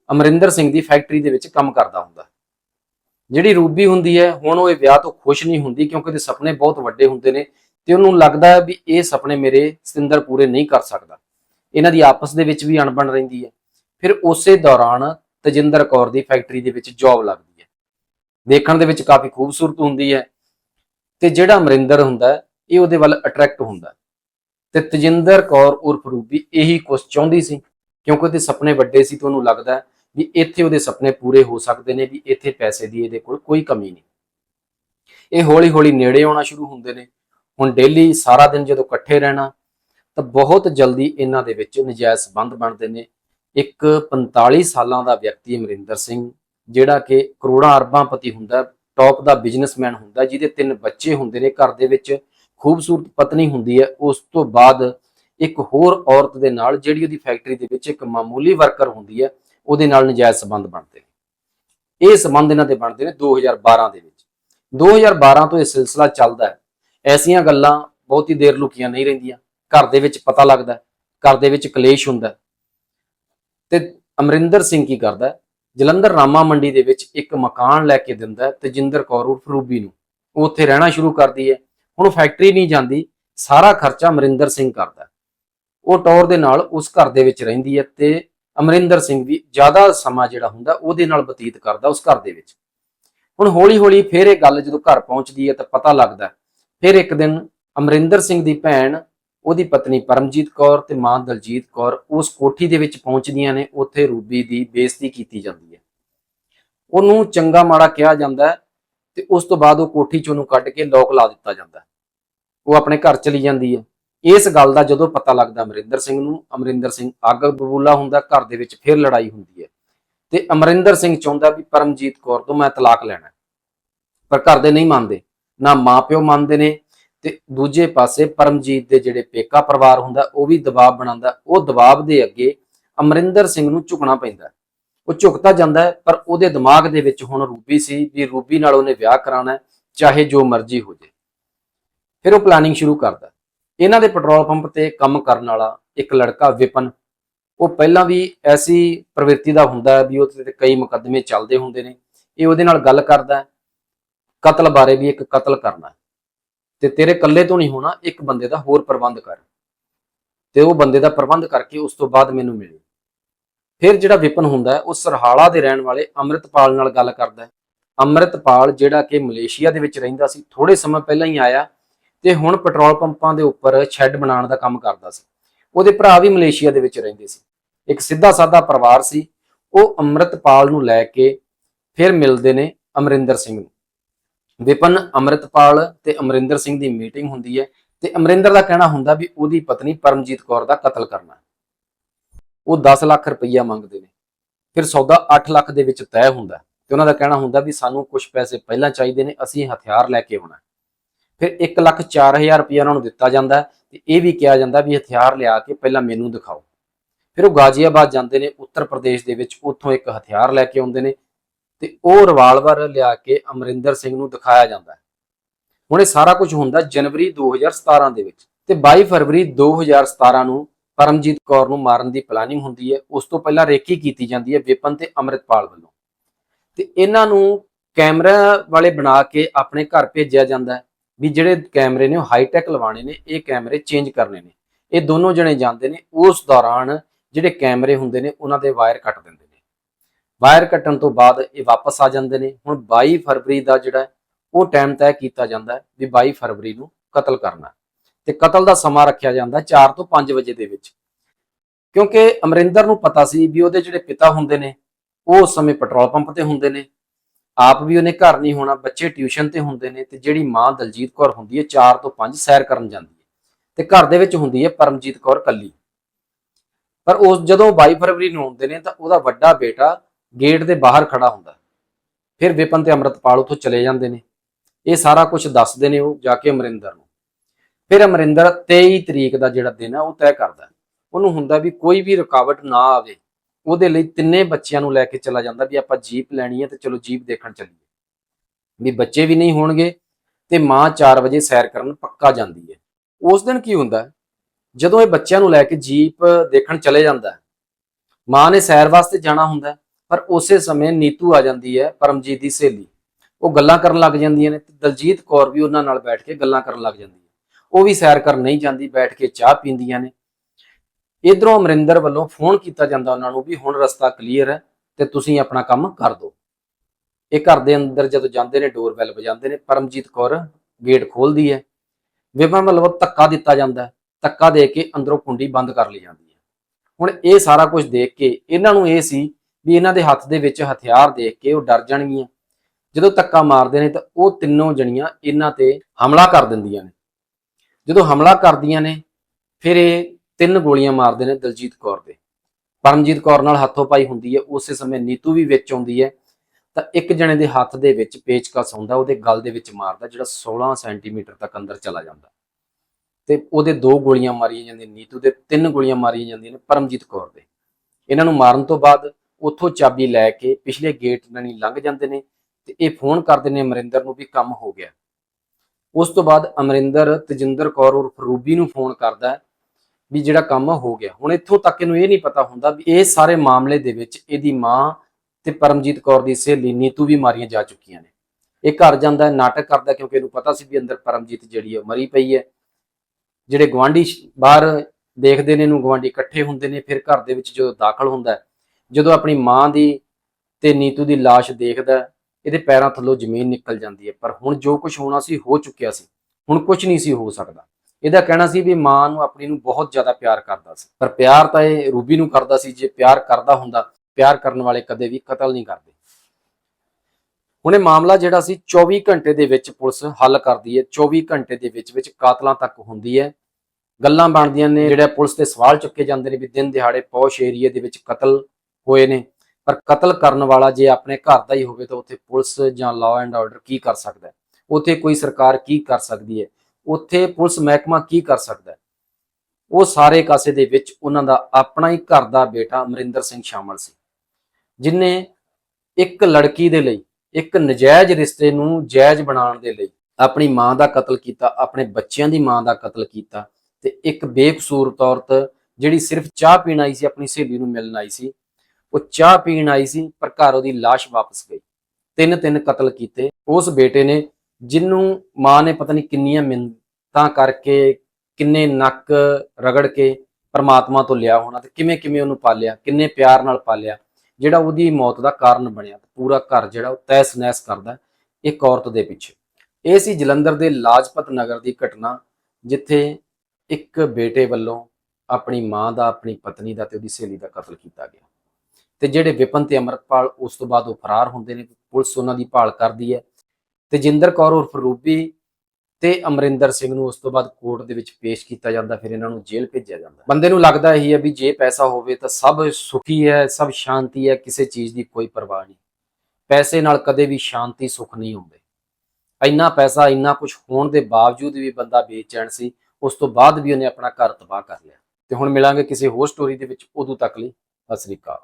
ਅਮਰਿੰਦਰ ਸਿੰਘ ਦੀ ਫੈਕਟਰੀ ਦੇ ਵਿੱਚ ਕੰਮ ਕਰਦਾ ਹੁੰਦਾ। ਜਿਹੜੀ ਰੂਬੀ ਹੁੰਦੀ ਹੈ, ਹੁਣ ਉਹ ਇਹ ਵਿਆਹ ਤੋਂ ਖੁਸ਼ ਨਹੀਂ ਹੁੰਦੀ ਕਿਉਂਕਿ ਉਹਦੇ ਸੁਪਨੇ ਬਹੁਤ ਵੱਡੇ ਹੁੰਦੇ ਨੇ ਤੇ ਉਹਨੂੰ ਲੱਗਦਾ ਹੈ ਵੀ ਇਹ ਸੁਪਨੇ ਮੇਰੇ ਸਤਿੰਦਰ ਪੂਰੇ ਨਹੀਂ ਕਰ ਸਕਦਾ। ਇਹਨਾਂ ਦੀ ਆਪਸ ਦੇ ਵਿੱਚ ਵੀ ਅਣਬਣ ਰਹਿੰਦੀ ਹੈ। ਫਿਰ ਉਸੇ ਦੌਰਾਨ ਤਜਿੰਦਰ ਕੌਰ ਦੀ ਫੈਕਟਰੀ ਦੇ ਵਿੱਚ ਜੌਬ ਲੱਗਦੀ ਹੈ। ਦੇਖਣ ਦੇ ਵਿੱਚ ਕਾਫੀ ਖੂਬਸੂਰਤ ਹੁੰਦੀ ਹੈ ਤੇ ਜਿਹੜਾ ਅਮਰਿੰਦਰ ਹੁੰਦਾ ਇਹ ਉਹਦੇ ਵੱਲ ਅਟਰੈਕਟ ਹੁੰਦਾ ਹੈ। ਤੇ ਤਜਿੰਦਰ ਕੌਰ ਉਰਫ ਰੂਬੀ ਇਹੀ ਕੁਝ ਚਾਹੁੰਦੀ ਸੀ ਕਿਉਂਕਿ ਉਹਦੇ ਸੁਪਨੇ ਵੱਡੇ ਸੀ ਤੇ ਉਹਨੂੰ ਲੱਗਦਾ ਵੀ ਇੱਥੇ ਉਹਦੇ ਸੁਪਨੇ ਪੂਰੇ ਹੋ ਸਕਦੇ ਨੇ ਵੀ ਇੱਥੇ ਪੈਸੇ ਦੀ ਇਹਦੇ ਕੋਲ ਕੋਈ ਕਮੀ ਨਹੀਂ। ਇਹ ਹੌਲੀ-ਹੌਲੀ ਨੇੜੇ ਆਉਣਾ ਸ਼ੁਰੂ ਹੁੰਦੇ ਨੇ। ਹੁਣ ਡੇਲੀ ਸਾਰਾ ਦਿਨ ਜਦੋਂ ਇਕੱਠੇ ਰਹਿਣਾ, ਤਾਂ ਬਹੁਤ ਜਲਦੀ ਇਹਨਾਂ ਦੇ ਵਿੱਚ ਨਜਾਇਜ਼ ਸੰਬੰਧ ਬਣਦੇ ਨੇ। ਇੱਕ 45 ਸਾਲਾਂ ਦਾ ਵਿਅਕਤੀ ਅਮਰਿੰਦਰ ਸਿੰਘ, ਜਿਹੜਾ ਕਿ ਕਰੋੜਾਂ ਅਰਬਾਂ ਪਤੀ ਹੁੰਦਾ ਟੌਪ ਦਾ ਬਿਜ਼ਨਸਮੈਨ ਹੁੰਦਾ, ਜਿਹਦੇ ਤਿੰਨ ਬੱਚੇ ਹੁੰਦੇ ਨੇ, ਘਰ ਦੇ ਵਿੱਚ ਖੂਬਸੂਰਤ ਪਤਨੀ ਹੁੰਦੀ ਹੈ। ਉਸ ਤੋਂ ਬਾਅਦ ਇੱਕ ਹੋਰ ਔਰਤ ਦੇ ਨਾਲ, ਜਿਹੜੀ ਉਹਦੀ ਫੈਕਟਰੀ ਦੇ ਵਿੱਚ ਇੱਕ ਮਾਮੂਲੀ ਵਰਕਰ ਹੁੰਦੀ ਹੈ ਉਹਦੇ ਨਾਲ ਨਜਾਇਜ਼ ਸੰਬੰਧ ਬਣਦੇ ਨੇ। ਇਹ ਸੰਬੰਧ ਇਹਨਾਂ ਦੇ ਬਣਦੇ ਨੇ 2012 ਦੇ ਵਿੱਚ। 2012 ਤੋਂ ਇਹ ਸਿਲਸਿਲਾ ਚੱਲਦਾ ਹੈ। ਐਸੀਆਂ ਗੱਲਾਂ ਬਹੁਤੀ ਦੇਰ ਲੁਕੀਆਂ ਨਹੀਂ ਰਹਿੰਦੀਆਂ। ਘਰ ਦੇ ਵਿੱਚ ਪਤਾ ਲੱਗਦਾ ਘਰ ਦੇ ਵਿੱਚ ਕਲੇਸ਼ ਹੁੰਦਾ ਤੇ ਅਮਰਿੰਦਰ ਸਿੰਘ ਕੀ ਕਰਦਾ ਜਲੰਧਰ ਰਾਮਾ ਮੰਡੀ ਦੇ ਵਿੱਚ ਇੱਕ ਮਕਾਨ ਲੈ ਕੇ ਦਿੰਦਾ ਤਜਿੰਦਰ ਕੌਰ ਉਰਫ ਰੂਬੀ ਨੂੰ। ਉਹ ਉੱਥੇ ਰਹਿਣਾ ਸ਼ੁਰੂ ਕਰਦੀ ਹੈ। ਹੁਣ ਫੈਕਟਰੀ ਨਹੀਂ ਜਾਂਦੀ। ਸਾਰਾ ਖਰਚਾ ਅਮਰਿੰਦਰ ਸਿੰਘ ਕਰਦਾ ਉਹ ਟੌਰ ਦੇ ਨਾਲ ਉਸ ਘਰ ਦੇ ਵਿੱਚ ਰਹਿੰਦੀ ਹੈ ਤੇ ਅਮਰਿੰਦਰ ਸਿੰਘ ਵੀ ਜ਼ਿਆਦਾ ਸਮਾਂ ਜਿਹੜਾ ਹੁੰਦਾ ਉਹਦੇ ਨਾਲ ਬਤੀਤ ਕਰਦਾ ਉਸ ਘਰ ਦੇ ਵਿੱਚ। ਹੁਣ ਹੌਲੀ ਹੌਲੀ ਫਿਰ ਇਹ ਗੱਲ ਜਦੋਂ ਘਰ ਪਹੁੰਚਦੀ ਹੈ ਤਾਂ ਪਤਾ ਲੱਗਦਾ ਫਿਰ ਇੱਕ ਦਿਨ ਅਮਰਿੰਦਰ ਸਿੰਘ ਦੀ ਭੈਣ, ਉਹਦੀ ਪਤਨੀ ਪਰਮਜੀਤ ਕੌਰ ਤੇ ਮਾਂ ਦਲਜੀਤ ਕੌਰ ਉਸ ਕੋਠੀ ਦੇ ਵਿੱਚ ਪਹੁੰਚਦੀਆਂ ਨੇ, ਉੱਥੇ ਰੂਬੀ ਦੀ ਬੇਇੱਜ਼ਤੀ ਕੀਤੀ ਜਾਂਦੀ ਹੈ। ਉਹਨੂੰ ਚੰਗਾ ਮਾੜਾ ਕਿਹਾ ਜਾਂਦਾ ਹੈ ਤੇ ਉਸ ਤੋਂ ਬਾਅਦ ਉਹ ਕੋਠੀ ਚੋਂ ਉਹਨੂੰ ਕੱਢ ਕੇ ਲੋਕ ਲਾ ਦਿੱਤਾ ਜਾਂਦਾ ਉਹ ਆਪਣੇ ਘਰ ਚਲੀ ਜਾਂਦੀ ਹੈ। ਇਸ ਗੱਲ ਦਾ ਜਦੋਂ ਪਤਾ ਲੱਗਦਾ ਅਮਰਿੰਦਰ ਸਿੰਘ ਨੂੰ, ਅਮਰਿੰਦਰ ਸਿੰਘ ਅੱਗ ਬਬੂਲਾ ਹੁੰਦਾ, ਘਰ ਦੇ ਵਿੱਚ ਫਿਰ ਲੜਾਈ ਹੁੰਦੀ ਹੈ। ਤੇ ਅਮਰਿੰਦਰ ਸਿੰਘ ਚਾਹੁੰਦਾ ਵੀ ਪਰਮਜੀਤ ਕੌਰ ਤੋਂ ਮੈਂ ਤਲਾਕ ਲੈਣਾ। ਪਰ ਘਰ ਦੇ ਨਹੀਂ ਮੰਨਦੇ। ਨਾ ਮਾਪਿਓ ਮੰਨਦੇ ਨੇ ਤੇ ਦੂਜੇ ਪਾਸੇ ਪਰਮਜੀਤ ਦੇ ਜਿਹੜੇ ਪੇਕਾ ਪਰਿਵਾਰ ਹੁੰਦਾ, ਉਹ ਵੀ ਦਬਾਅ ਬਣਾਉਂਦਾ। ਉਹ ਦਬਾਅ ਦੇ ਅੱਗੇ ਅਮਰਿੰਦਰ ਸਿੰਘ ਨੂੰ ਝੁਕਣਾ ਪੈਂਦਾ ਉਹ ਝੁਕਦਾ ਜਾਂਦਾ ਪਰ ਉਹਦੇ ਦਿਮਾਗ ਦੇ ਵਿੱਚ ਹੁਣ ਰੂਬੀ ਸੀ ਵੀ ਰੂਬੀ ਨਾਲ ਉਹਨੇ ਵਿਆਹ ਕਰਾਉਣਾ ਚਾਹੇ ਜੋ ਮਰਜ਼ੀ ਹੋ ਜੇ ਫਿਰ ਉਹ ਪਲਾਨਿੰਗ ਸ਼ੁਰੂ ਕਰਦਾ। ਇਹਨਾਂ ਦੇ ਪੈਟਰੋਲ ਪੰਪ ਤੇ ਕੰਮ ਕਰਨ ਵਾਲਾ ਇੱਕ ਲੜਕਾ ਵਿਪਨ, ਉਹ ਪਹਿਲਾਂ ਵੀ ਐਸੀ ਪ੍ਰਵਿਰਤੀ ਦਾ ਹੁੰਦਾ ਹੈ ਵੀ ਉਹਦੇ ਤੇ ਕਈ ਮੁਕੱਦਮੇ ਚੱਲਦੇ ਹੁੰਦੇ ਨੇ, ਇਹ ਉਹਦੇ ਨਾਲ ਗੱਲ ਕਰਦਾ ਕਤਲ ਬਾਰੇ ਵੀ ਇੱਕ ਕਤਲ ਕਰਨਾ ਹੈ ਤੇ ਤੇਰੇ ਇਕੱਲੇ ਤੋਂ ਨਹੀਂ ਹੋਣਾ, ਇੱਕ ਬੰਦੇ ਦਾ ਹੋਰ ਪ੍ਰਬੰਧ ਕਰ ਤੇ ਉਹ ਬੰਦੇ ਦਾ ਪ੍ਰਬੰਧ ਕਰਕੇ ਉਸ ਤੋਂ ਬਾਅਦ ਮੈਨੂੰ ਮਿਲੇ। ਫਿਰ ਜਿਹੜਾ ਵਿਪਨ ਹੁੰਦਾ ਉਹ ਸਰਹਾਲਾ ਦੇ ਰਹਿਣ ਵਾਲੇ ਅੰਮ੍ਰਿਤਪਾਲ ਨਾਲ ਗੱਲ ਕਰਦਾ ਹੈ। ਅੰਮ੍ਰਿਤਪਾਲ ਜਿਹੜਾ ਕਿ ਮਲੇਸ਼ੀਆ ਦੇ ਵਿੱਚ ਰਹਿੰਦਾ ਸੀ ਥੋੜੇ ਸਮਾਂ ਪਹਿਲਾਂ ਹੀ ਆਇਆ ਤੇ ਹੁਣ ਪੈਟਰੋਲ ਪੰਪਾਂ ਦੇ ਉੱਪਰ ਸ਼ੈੱਡ ਬਣਾਉਣ ਦਾ ਕੰਮ ਕਰਦਾ ਸੀ। ਉਹਦੇ ਭਰਾ ਵੀ ਮਲੇਸ਼ੀਆ ਦੇ ਵਿੱਚ ਰਹਿੰਦੇ ਸੀ। ਇੱਕ ਸਿੱਧਾ ਸਾਦਾ ਪਰਿਵਾਰ ਸੀ। ਉਹ ਅੰਮ੍ਰਿਤਪਾਲ ਨੂੰ ਲੈ ਕੇ ਫਿਰ ਮਿਲਦੇ ਨੇ ਅਮਰਿੰਦਰ ਸਿੰਘ ਨੂੰ। ਵਿਪਨ, ਅੰਮ੍ਰਿਤਪਾਲ ਤੇ ਅਮਰਿੰਦਰ ਸਿੰਘ ਦੀ ਮੀਟਿੰਗ ਹੁੰਦੀ ਹੈ ਤੇ ਅਮਰਿੰਦਰ ਦਾ ਕਹਿਣਾ ਹੁੰਦਾ ਵੀ ਉਹਦੀ ਪਤਨੀ ਪਰਮਜੀਤ ਕੌਰ ਦਾ ਕਤਲ ਕਰਨਾ ਉਹ 10 ਲੱਖ ਰੁਪਈਆ ਮੰਗਦੇ ਨੇ। ਫਿਰ ਸੌਦਾ 8 ਲੱਖ ਦੇ ਵਿੱਚ ਤੈਅ ਹੁੰਦਾ ਤੇ ਉਹਨਾਂ ਦਾ ਕਹਿਣਾ ਹੁੰਦਾ ਵੀ ਸਾਨੂੰ ਕੁਝ ਪੈਸੇ ਪਹਿਲਾਂ ਚਾਹੀਦੇ ਨੇ, ਅਸੀਂ ਹਥਿਆਰ ਲੈ ਕੇ ਆਉਣਾ ਫਿਰ 1 ਲੱਖ 4000 ਰੁਪਈਆ ਉਹਨਾਂ ਨੂੰ ਦਿੱਤਾ ਜਾਂਦਾ ਹੈ ਤੇ ਇਹ ਵੀ ਕਿਹਾ ਜਾਂਦਾ ਵੀ ਹਥਿਆਰ ਲਿਆ ਕੇ ਪਹਿਲਾਂ ਮੈਨੂੰ ਦਿਖਾਓ। ਫਿਰ ਉਹ ਗਾਜ਼ੀਆਬਾਦ ਜਾਂਦੇ ਨੇ, ਉੱਤਰ ਪ੍ਰਦੇਸ਼ ਦੇ ਵਿੱਚ ਉੱਥੋਂ ਇੱਕ ਹਥਿਆਰ ਲੈ ਕੇ ਆਉਂਦੇ ਨੇ ਤੇ ਉਹ ਰਿਵਾਲਵਰ ਲਿਆ ਕੇ ਅਮਰਿੰਦਰ ਸਿੰਘ ਨੂੰ ਦਿਖਾਇਆ ਜਾਂਦਾ ਹੁਣ ਇਹ ਸਾਰਾ ਕੁਝ ਹੁੰਦਾ ਜਨਵਰੀ 2017 ਦੇ ਵਿੱਚ ਤੇ 22 ਫਰਵਰੀ 2017 ਨੂੰ ਪਰਮਜੀਤ ਕੌਰ ਨੂੰ ਮਾਰਨ ਦੀ ਪਲਾਨਿੰਗ ਹੁੰਦੀ ਹੈ। ਉਸ ਤੋਂ ਪਹਿਲਾਂ ਰੇਕੀ ਕੀਤੀ ਜਾਂਦੀ ਹੈ ਵਿਪਨ ਤੇ ਅੰਮ੍ਰਿਤਪਾਲ ਵੱਲੋਂ। ਤੇ ਇਹਨਾਂ ਨੂੰ ਕੈਮਰਾ ਵਾਲੇ ਬਣਾ ਕੇ ਆਪਣੇ ਘਰ ਭੇਜਿਆ ਜਾਂਦਾ ਵੀ ਜਿਹੜੇ ਕੈਮਰੇ ਨੇ ਉਹ ਹਾਈ ਟੈਕ ਲਵਾਣੇ ਨੇ, ਇਹ ਕੈਮਰੇ ਚੇਂਜ ਕਰਨੇ ਨੇ। ਇਹ ਦੋਨੋਂ ਜਣੇ ਜਾਂਦੇ ਨੇ, ਉਸ ਦੌਰਾਨ ਜਿਹੜੇ ਕੈਮਰੇ ਹੁੰਦੇ ਨੇ, ਉਹਨਾਂ ਦੇ ਵਾਇਰ ਕੱਟ ਦਿੰਦੇ ਨੇ। ਵਾਇਰ ਕੱਟਣ ਤੋਂ ਬਾਅਦ ਇਹ ਵਾਪਸ ਆ ਜਾਂਦੇ ਨੇ। ਹੁਣ 22 ਫਰਵਰੀ ਦਾ ਜਿਹੜਾ ਉਹ ਟਾਈਮ ਤੈਅ ਕੀਤਾ ਜਾਂਦਾ ਵੀ 22 ਫਰਵਰੀ ਨੂੰ ਕਤਲ ਕਰਨਾ ਹੈ। ਤੇ ਕਤਲ ਦਾ ਸਮਾਂ ਰੱਖਿਆ ਜਾਂਦਾ 4 ਤੋਂ 5 ਵਜੇ ਦੇ ਵਿੱਚ। ਕਿਉਂਕਿ ਅਮਰਿੰਦਰ ਨੂੰ ਪਤਾ ਸੀ ਵੀ ਉਹਦੇ ਜਿਹੜੇ ਪਿਤਾ ਹੁੰਦੇ ਨੇ, ਉਹ ਉਸ ਸਮੇਂ ਪੈਟਰੋਲ ਪੰਪ ਤੇ ਹੁੰਦੇ ਨੇ। ਆਪ ਵੀ ਉਹਨੇ ਘਰ ਨਹੀਂ ਹੋਣਾ, ਬੱਚੇ ਟਿਊਸ਼ਨ ਤੇ ਹੁੰਦੇ ਨੇ ਤੇ ਜਿਹੜੀ ਮਾਂ ਦਲਜੀਤ ਕੌਰ ਹੁੰਦੀ ਹੈ 4 ਤੋਂ 5 ਸੈਰ ਕਰਨ ਜਾਂਦੀ ਹੈ ਤੇ ਘਰ ਦੇ ਵਿੱਚ ਹੁੰਦੀ ਹੈ ਪਰਮਜੀਤ ਕੌਰ ਕੱਲੀ। ਪਰ ਉਸ ਜਦੋਂ 22 ਫਰਵਰੀ ਨੂੰ ਆਉਂਦੇ ਨੇ ਤਾਂ ਉਹਦਾ ਵੱਡਾ ਬੇਟਾ ਗੇਟ ਦੇ ਬਾਹਰ ਖੜਾ ਹੁੰਦਾ ਫਿਰ ਵਿਪਨ ਤੇ ਅੰਮ੍ਰਿਤਪਾਲ ਉੱਥੋਂ ਚਲੇ ਜਾਂਦੇ ਨੇ। ਇਹ ਸਾਰਾ ਕੁਝ ਦੱਸਦੇ ਨੇ ਉਹ ਜਾ ਕੇ ਅਮਰਿੰਦਰ ਨੂੰ। ਫਿਰ ਅਮਰਿੰਦਰ 23 ਤਰੀਕ ਦਾ ਜਿਹੜਾ ਦਿਨ ਹੈ, ਉਹ ਤੈਅ ਕਰਦਾ ਉਹਨੂੰ ਹੁੰਦਾ ਵੀ ਕੋਈ ਵੀ ਰੁਕਾਵਟ ਨਾ ਆਵੇ। ਉਹਦੇ ਲਈ ਤਿੰਨੇ ਬੱਚਿਆਂ ਨੂੰ ਲੈ ਕੇ ਚਲਾ ਜਾਂਦਾ ਵੀ ਆਪਾਂ ਜੀਪ ਲੈਣੀ ਹੈ ਤੇ ਚਲੋ ਜੀਪ ਦੇਖਣ ਚੱਲੀਏ। ਵੀ ਬੱਚੇ ਵੀ ਨਹੀਂ ਹੋਣਗੇ ਤੇ ਮਾਂ 4 ਵਜੇ ਸੈਰ ਕਰਨ ਪੱਕਾ ਜਾਂਦੀ ਹੈ। ਉਸ ਦਿਨ ਕੀ ਹੁੰਦਾ? ਜਦੋਂ ਇਹ ਬੱਚਿਆਂ ਨੂੰ ਲੈ ਕੇ ਜੀਪ ਦੇਖਣ ਚਲੇ ਜਾਂਦਾ ਮਾਂ ਨੇ ਸੈਰ ਵਾਸਤੇ ਜਾਣਾ ਹੁੰਦਾ ਪਰ ਉਸੇ ਸਮੇਂ ਨੀਤੂ ਆ ਜਾਂਦੀ ਹੈ ਪਰਮਜੀਤ ਦੀ ਸਹੇਲੀ। ਉਹ ਗੱਲਾਂ ਕਰਨ ਲੱਗ ਜਾਂਦੀਆਂ ਨੇ ਤੇ ਦਲਜੀਤ ਕੌਰ ਵੀ ਉਹਨਾਂ ਨਾਲ ਬੈਠ ਕੇ ਗੱਲਾਂ ਕਰਨ ਲੱਗ ਜਾਂਦੀ ਹੈ। ਉਹ ਵੀ ਸੈਰ ਕਰਨ ਨਹੀਂ ਜਾਂਦੀ, ਬੈਠ ਕੇ ਚਾਹ ਪੀਂਦੀਆਂ ਨੇ। ਇਧਰੋਂ ਅਮਰਿੰਦਰ ਵੱਲੋਂ ਫੋਨ ਕੀਤਾ ਜਾਂਦਾ ਉਹਨਾਂ ਨੂੰ ਵੀ ਹੁਣ ਰਸਤਾ ਕਲੀਅਰ ਹੈ ਤੇ ਤੁਸੀਂ ਆਪਣਾ ਕੰਮ ਕਰ ਦਿਓ। ਇਹ ਘਰ ਦੇ ਅੰਦਰ ਜਦੋਂ ਜਾਂਦੇ ਨੇ ਡੋਰ ਬੈਲ ਵਜਾਉਂਦੇ ਨੇ, ਪਰਮਜੀਤ ਕੌਰ ਗੇਟ ਖੋਲਦੀ ਹੈ। ਵਿਪਨ ਵੱਲੋਂ ਧੱਕਾ ਦਿੱਤਾ ਜਾਂਦਾ ਧੱਕਾ ਦੇ ਕੇ ਅੰਦਰੋਂ ਕੁੰਡੀ ਬੰਦ ਕਰ ਲਈ ਜਾਂਦੀ ਹੈ। ਹੁਣ ਇਹ ਸਾਰਾ ਕੁਝ ਦੇਖ ਕੇ ਇਹਨਾਂ ਨੂੰ ਇਹ ਸੀ ਵੀ ਇਹਨਾਂ ਦੇ ਹੱਥ ਦੇ ਵਿੱਚ ਹਥਿਆਰ ਦੇਖ ਕੇ ਉਹ ਡਰ ਜਾਣਗੀਆਂ। ਜਦੋਂ ਧੱਕਾ ਮਾਰਦੇ ਨੇ ਤਾਂ ਉਹ ਤਿੰਨੋਂ ਜਣੀਆਂ ਇਹਨਾਂ ਤੇ ਹਮਲਾ ਕਰ ਦਿੰਦੀਆਂ ਨੇ। ਜਦੋਂ ਹਮਲਾ ਕਰਦੀਆਂ ਨੇ, ਫਿਰ ਇਹ ਤਿੰਨ ਗੋਲੀਆਂ ਮਾਰਦੇ ਨੇ ਦਲਜੀਤ ਕੌਰ ਦੇ। ਪਰਮਜੀਤ ਕੌਰ ਨਾਲ ਹੱਥੋਂ ਪਾਈ ਹੁੰਦੀ ਹੈ, ਉਸੇ ਸਮੇਂ ਨੀਤੂ ਵੀ ਵਿੱਚ ਆਉਂਦੀ ਹੈ। ਤਾਂ ਇੱਕ ਜਣੇ ਦੇ ਹੱਥ ਦੇ ਵਿੱਚ ਪੇਚਕਸ ਹੁੰਦਾ, ਉਹਦੇ ਗਲ ਦੇ ਵਿੱਚ ਮਾਰਦਾ, ਜਿਹੜਾ 16 ਸੈਂਟੀਮੀਟਰ ਤੱਕ ਅੰਦਰ ਚਲਾ ਜਾਂਦਾ। ਤੇ ਉਹਦੇ ਦੋ ਗੋਲੀਆਂ ਮਾਰੀਆਂ ਜਾਂਦੀਆਂ, ਨੀਤੂ ਦੇ ਤਿੰਨ ਗੋਲੀਆਂ ਮਾਰੀਆਂ ਜਾਂਦੀਆਂ ਨੇ ਪਰਮਜੀਤ ਕੌਰ ਦੇ। ਇਹਨਾਂ ਨੂੰ ਮਾਰਨ ਤੋਂ ਬਾਅਦ ਉੱਥੋਂ ਚਾਬੀ ਲੈ ਕੇ ਪਿਛਲੇ ਗੇਟ ਨਣੀ ਲੰਘ ਜਾਂਦੇ ਨੇ ਤੇ ਇਹ ਫੋਨ ਕਰਦੇ ਨੇ ਅਮਰਿੰਦਰ ਨੂੰ ਵੀ ਕੰਮ ਹੋ ਗਿਆ। ਉਸ ਤੋਂ ਬਾਅਦ ਅਮਰਿੰਦਰ ਤਜਿੰਦਰ ਕੌਰ ਉਰਫ ਰੂਬੀ ਨੂੰ ਫੋਨ ਕਰਦਾ ਹੈ ਵੀ ਜਿਹੜਾ ਕੰਮ ਹੋ ਗਿਆ। ਹੁਣ ਇੱਥੋਂ ਤੱਕ ਇਹਨੂੰ ਇਹ ਨਹੀਂ ਪਤਾ ਹੁੰਦਾ ਵੀ ਇਹ ਸਾਰੇ ਮਾਮਲੇ ਦੇ ਵਿੱਚ ਇਹਦੀ ਮਾਂ ਤੇ ਪਰਮਜੀਤ ਕੌਰ ਦੀ ਸਹੇਲੀ ਨੀਤੂ ਵੀ ਮਾਰੀਆਂ ਜਾ ਚੁੱਕੀਆਂ ਨੇ। ਇਹ ਘਰ ਜਾਂਦਾ, ਨਾਟਕ ਕਰਦਾ, ਕਿਉਂਕਿ ਇਹਨੂੰ ਪਤਾ ਸੀ ਵੀ ਅੰਦਰ ਪਰਮਜੀਤ ਜਿਹੜੀ ਹੈ ਉਹ ਮਰੀ ਪਈ ਹੈ। ਜਿਹੜੇ ਗਵਾਂਢੀ ਬਾਹਰ ਦੇਖਦੇ ਨੇ, ਇਹਨੂੰ ਗਵਾਂਢੀ ਇਕੱਠੇ ਹੁੰਦੇ ਨੇ, ਫਿਰ ਘਰ ਦੇ ਵਿੱਚ ਜਦੋਂ ਦਾਖਲ ਹੁੰਦਾ ਜਦੋਂ ਆਪਣੀ ਮਾਂ ਦੀ ਤੇ ਨੀਤੂ ਦੀ ਲਾਸ਼ ਦੇਖਦਾ ਇਹਦੇ ਪੈਰਾਂ ਥੱਲੋਂ ਜ਼ਮੀਨ ਨਿਕਲ ਜਾਂਦੀ ਹੈ। ਪਰ ਹੁਣ ਜੋ ਕੁਝ ਹੋਣਾ ਸੀ, ਹੋ ਚੁੱਕਿਆ ਸੀ। ਹੁਣ ਕੁਝ ਨਹੀਂ ਸੀ ਹੋ ਸਕਦਾ। ਇਹਦਾ ਕਹਿਣਾ ਸੀ ਵੀ ਮਾਂ ਨੂੰ ਆਪਣੀ ਨੂੰ ਬਹੁਤ ਜ਼ਿਆਦਾ ਪਿਆਰ ਕਰਦਾ ਸੀ। ਪਰ ਪਿਆਰ ਤਾਂ ਇਹ ਰੂਬੀ ਨੂੰ ਕਰਦਾ ਸੀ, ਜੇ ਪਿਆਰ ਕਰਦਾ ਹੁੰਦਾ, ਪਿਆਰ ਕਰਨ ਵਾਲੇ ਕਦੇ ਵੀ ਕਤਲ ਨਹੀਂ ਕਰਦੇ। ਹੁਣ ਇਹ ਮਾਮਲਾ ਜਿਹੜਾ ਸੀ 24 ਘੰਟੇ ਦੇ ਵਿੱਚ ਪੁਲਿਸ ਹੱਲ ਕਰਦੀ ਹੈ। 24 ਘੰਟੇ ਦੇ ਵਿੱਚ ਵਿੱਚ ਕਾਤਲਾਂ ਤੱਕ ਹੁੰਦੀ ਹੈ। ਗੱਲਾਂ ਬਣਦੀਆਂ ਨੇ, ਜਿਹੜਾ ਪੁਲਿਸ ਤੇ ਸਵਾਲ ਚੁੱਕੇ ਜਾਂਦੇ ਨੇ ਵੀ ਦਿਨ ਦਿਹਾੜੇ ਪੌਸ਼ ਏਰੀਏ ਦੇ ਵਿੱਚ ਕਤਲ ਹੋਏ ਨੇ। ਪਰ ਕਤਲ ਕਰਨ ਵਾਲਾ ਜੇ ਆਪਣੇ ਘਰ ਦਾ ਹੀ ਹੋਵੇ ਤਾਂ ਉੱਥੇ ਪੁਲਿਸ ਜਾਂ ਲਾਅ ਐਂਡ ਆਰਡਰ ਕੀ ਕਰ ਸਕਦਾ ਹੈ? ਉੱਥੇ ਕੋਈ ਸਰਕਾਰ ਕੀ ਕਰ ਸਕਦੀ ਹੈ? ਉੱਥੇ ਪੁਲਿਸ ਮਹਿਕਮਾ ਕੀ ਕਰ ਸਕਦਾ ਹੈ? ਉਹ ਸਾਰੇ ਕਾਸੇ ਦੇ ਵਿੱਚ ਉਹਨਾਂ ਦਾ ਆਪਣਾ ਹੀ ਘਰ ਦਾ ਬੇਟਾ ਅਮਰਿੰਦਰ ਸਿੰਘ ਸ਼ਾਮਲ ਸੀ, ਜਿਨੇ ਇੱਕ ਲੜਕੀ ਦੇ ਲਈ, ਇੱਕ ਨਜਾਇਜ਼ ਰਿਸ਼ਤੇ ਨੂੰ ਜਾਇਜ਼ ਬਣਾਉਣ ਦੇ ਲਈ ਆਪਣੀ ਮਾਂ ਦਾ ਕਤਲ ਕੀਤਾ, ਆਪਣੇ ਬੱਚਿਆਂ ਦੀ ਮਾਂ ਦਾ ਕਤਲ ਕੀਤਾ ਤੇ ਇੱਕ ਬੇਕਸੂਰ ਔਰਤ ਜਿਹੜੀ ਸਿਰਫ ਚਾਹ ਪੀਣ ਆਈ ਸੀ, ਆਪਣੀ ਸਹੇਲੀ ਨੂੰ ਮਿਲਣ ਆਈ ਸੀ, ਉਹ ਚਾਹ ਪੀਣ ਆਈ ਸੀ ਪਰ ਘਰ ਉਹਦੀ ਲਾਸ਼ ਵਾਪਸ ਗਈ। ਤਿੰਨ ਤਿੰਨ ਕਤਲ ਕੀਤੇ, ਉਸ ਬੇਟੇ ਨੇ ਜਿਹਨੂੰ ਮਾਂ ਨੇ ਪਤਾ ਨਹੀਂ ਕਿੰਨੀਆਂ ਮਿੰਤਾਂ ਕਰਕੇ ਕਿੰਨੇ ਨੱਕ ਰਗੜ ਕੇ ਪਰਮਾਤਮਾ ਤੋਂ ਲਿਆ ਹੋਣਾ ਤੇ ਕਿਵੇਂ ਕਿਵੇਂ ਉਹਨੂੰ ਪਾਲਿਆ, ਕਿੰਨੇ ਪਿਆਰ ਨਾਲ ਪਾਲਿਆ, ਜਿਹੜਾ ਉਹਦੀ ਮੌਤ ਦਾ ਕਾਰਨ ਬਣਿਆ, ਪੂਰਾ ਘਰ ਜਿਹੜਾ ਉਹ ਤੈਸ ਨੈਸ ਕਰਦਾ, ਇੱਕ ਔਰਤ ਦੇ ਪਿੱਛੇ। ਇਹ ਸੀ ਜਲੰਧਰ ਦੇ ਲਾਜਪਤ ਨਗਰ ਦੀ ਘਟਨਾ, ਜਿੱਥੇ ਇੱਕ ਬੇਟੇ ਵੱਲੋਂ ਆਪਣੀ ਮਾਂ ਦਾ, ਆਪਣੀ ਪਤਨੀ ਦਾ ਤੇ ਉਹਦੀ ਸਹੇਲੀ ਦਾ ਕਤਲ ਕੀਤਾ ਗਿਆ। ਤੇ ਜਿਹੜੇ ਵਿਪਨ ਤੇ ਅਮਰਪਾਲ ਉਸ ਤੋਂ ਬਾਅਦ ਉਹ ਫਰਾਰ ਹੁੰਦੇ ਨੇ, ਪੁਲਿਸ ਉਹਨਾਂ ਦੀ ਭਾਲ ਕਰਦੀ ਹੈ। ਤੇਜਿੰਦਰ ਕੌਰ ਉਰਫ ਰੂਬੀ ਤੇ ਅਮਰਿੰਦਰ ਸਿੰਘ ਨੂੰ ਉਸ ਤੋਂ ਬਾਅਦ ਕੋਰਟ ਦੇ ਵਿੱਚ ਪੇਸ਼ ਕੀਤਾ ਜਾਂਦਾ, ਫਿਰ ਇਹਨਾਂ ਨੂੰ ਜੇਲ੍ਹ ਭੇਜਿਆ ਜਾਂਦਾ। ਬੰਦੇ ਨੂੰ ਲੱਗਦਾ ਇਹੀ ਹੈ ਵੀ ਜੇ ਪੈਸਾ ਹੋਵੇ ਤਾਂ ਸਭ ਸੁਖੀ ਹੈ, ਸਭ ਸ਼ਾਂਤੀ ਹੈ, ਕਿਸੇ ਚੀਜ਼ ਦੀ ਕੋਈ ਪਰਵਾਹ ਨਹੀਂ। ਪੈਸੇ ਨਾਲ ਕਦੇ ਵੀ ਸ਼ਾਂਤੀ ਸੁਖ ਨਹੀਂ ਹੁੰਦੇ। ਇੰਨਾ ਪੈਸਾ, ਇੰਨਾ ਕੁਝ ਹੋਣ ਦੇ ਬਾਵਜੂਦ ਵੀ ਬੰਦਾ ਬੇਚੈਨ ਸੀ, ਉਸ ਤੋਂ ਬਾਅਦ ਵੀ ਉਹਨੇ ਆਪਣਾ ਘਰ ਤਬਾਹ ਕਰ ਲਿਆ। ਤੇ ਹੁਣ ਮਿਲਾਂਗੇ ਕਿਸੇ ਹੋਰ ਸਟੋਰੀ ਦੇ ਵਿੱਚ, ਉਦੋਂ ਤੱਕ ਲਈ, ਸਤਿ ਸ੍ਰੀ ਅਕਾਲ।